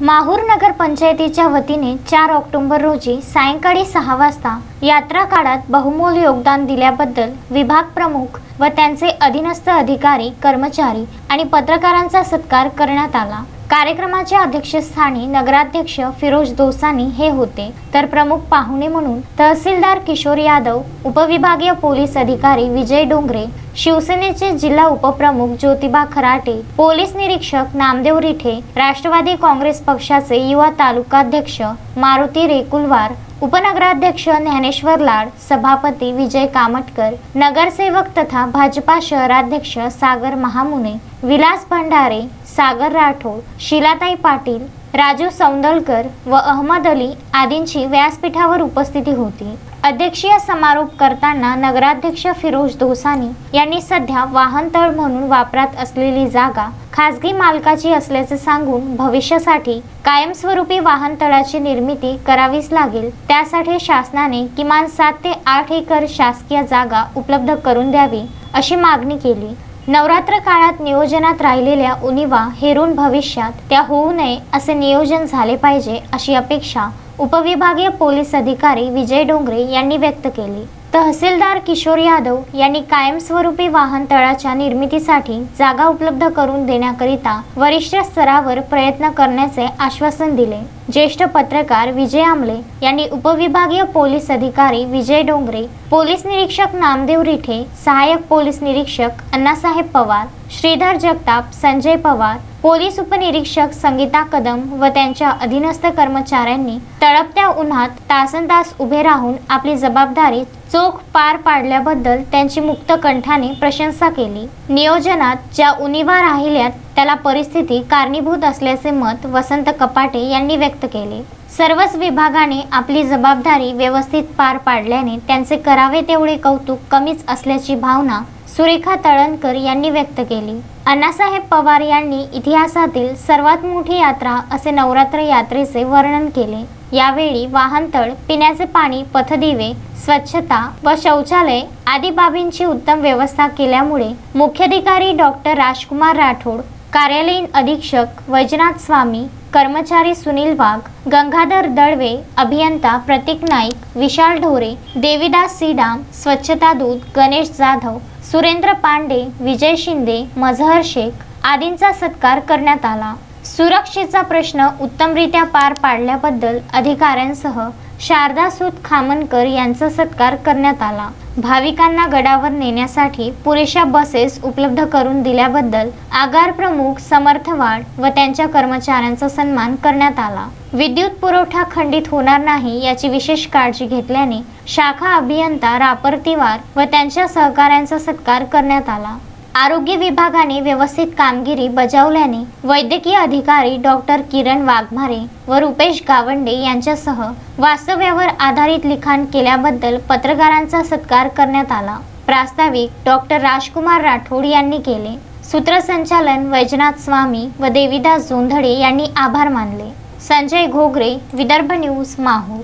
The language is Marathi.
माहूर नगर पंचायतीच्या वतीने चार ऑक्टोबर रोजी सायंकाळी सहा वाजता यात्रा काळात बहुमोल योगदान दिल्याबद्दल विभाग प्रमुख व त्यांचे अधीनस्थ अधिकारी कर्मचारी आणि पत्रकारांचा सत्कार करण्यात आला. कार्यक्रमाच्या अध्यक्षस्थानी नगराध्यक्ष फिरोज दोसानी हे होते. तर प्रमुख पाहुणे म्हणून तहसीलदार किशोर यादव उपविभागीय पोलीस अधिकारी विजय डोंगरे शिवसेनेचे जिल्हा उपप्रमुख ज्योतिबा खराटे पोलीस निरीक्षक नामदेव रिठे राष्ट्रवादी काँग्रेस पक्षाचे युवा तालुकाध्यक्ष मारुती रेकुलवार उपनगराध्यक्ष ज्ञानेश्वर लाड सभापती विजय कामटकर नगरसेवक तथा भाजपा शहराध्यक्ष सागर महामुने विलास भंडारे सागर राठोड शिलाताई पाटील राजू सौंदलकर व अहमद अली आदींची व्यासपीठावर उपस्थिती होती. अध्यक्षीय समारोप करताना नगराध्यक्ष फिरोज दोसानी यांनी सध्या वाहनतळ म्हणून वापरात असलेली जागा खासगी मालकाची असल्याचे सांगून भविष्यासाठी कायमस्वरूपी वाहनतळाची निर्मिती करावीच लागेल. त्यासाठी शासनाने किमान सात ते आठ एकर शासकीय जागा उपलब्ध करून द्यावी अशी मागणी केली. नवरात्र काळात नियोजनात राहिलेल्या उणिवा हेरून भविष्यात त्या होऊ नये असे नियोजन झाले पाहिजे अशी अपेक्षा उपविभागीय पोलीस अधिकारी विजय डोंगरे यांनी व्यक्त केली. तहसीलदार किशोर यादव यांनी कायमस्वरूपी वाहनतळाच्या निर्मितीसाठी जागा उपलब्ध करून देण्याकरिता वरिष्ठ स्तरावर प्रयत्न करण्याचे आश्वासन दिले. ज्येष्ठ पत्रकार विजय आमले यांनी उपविभागीय पोलीस अधिकारी विजय डोंगरे पोलीस निरीक्षक नामदेव रिठे सहाय्यक पोलीस निरीक्षक अण्णासाहेब पवार श्रीधर जगताप संजय पवार पोलीस उपनिरीक्षक संगीता कदम व त्यांच्या अधीनस्थ कर्मचाऱ्यांनी तळपत्या उन्हात तासन तास उभे राहून आपली जबाबदारी चोख पार पाडल्याबद्दल त्यांची मुक्त कंठाने प्रशंसा केली. नियोजनात ज्या उणिवा राहिल्यात त्याला परिस्थिती कारणीभूत असल्याचे मत वसंत कपाटे यांनी व्यक्त केले. सर्वच विभागाने आपली जबाबदारी व्यवस्थित पार पाडल्याने त्यांचे करावे तेवढे कौतुक कमीच असल्याची भावना सुरेखा तळणकर यांनी व्यक्त केली. अण्णासाहेब पवार यांनी इतिहासातील सर्वात मोठी यात्रा असे नवरात्र यात्रेचे वर्णन केले. यावेळी वाहनतळ पिण्याचे पाणी पथदिवे स्वच्छता व शौचालय आदी बाबींची उत्तम व्यवस्था केल्यामुळे मुख्याधिकारी डॉक्टर राजकुमार राठोड कार्यालयीन अधीक्षक वैजनाथ स्वामी कर्मचारी सुनील वाघ गंगाधर दळवे अभियंता प्रतीक नाईक विशाल ढोरे देवीदास सीडाम स्वच्छता दूत गणेश जाधव सुरेंद्र पांडे विजय शिंदे मझहर शेख आदींचा सत्कार करण्यात आला. सुरक्षेचा प्रश्न उत्तमरित्या पार पाडल्याबद्दल अधिकाऱ्यांसह शारदा सूत खामनकर यांचा सत्कार करण्यात आला. भाविकांना गडावर नेण्यासाठी पुरेशा बसेस उपलब्ध करून दिल्याबद्दल आगार प्रमुख समर्थवाड व त्यांच्या कर्मचाऱ्यांचा सन्मान करण्यात आला. विद्युत पुरवठा खंडित होणार नाही याची विशेष काळजी घेतल्याने शाखा अभियंता रापरतीवार व त्यांच्या सहकाऱ्यांचा सत्कार करण्यात आला. आरोग्य विभागाने व्यवस्थित कामगिरी बजावल्याने वैद्यकीय अधिकारी डॉक्टर किरण वाघमारे व रुपेश गावंडे यांच्यासह वास्तव्यावर आधारित लिखाण केल्याबद्दल पत्रकारांचा सत्कार करण्यात आला. प्रास्ताविक डॉक्टर राजकुमार राठोड यांनी केले. सूत्रसंचालन वैजनाथ स्वामी व देवीदास जोंधळे यांनी आभार मानले. संजय घोगरे विदर्भ न्यूज माहूर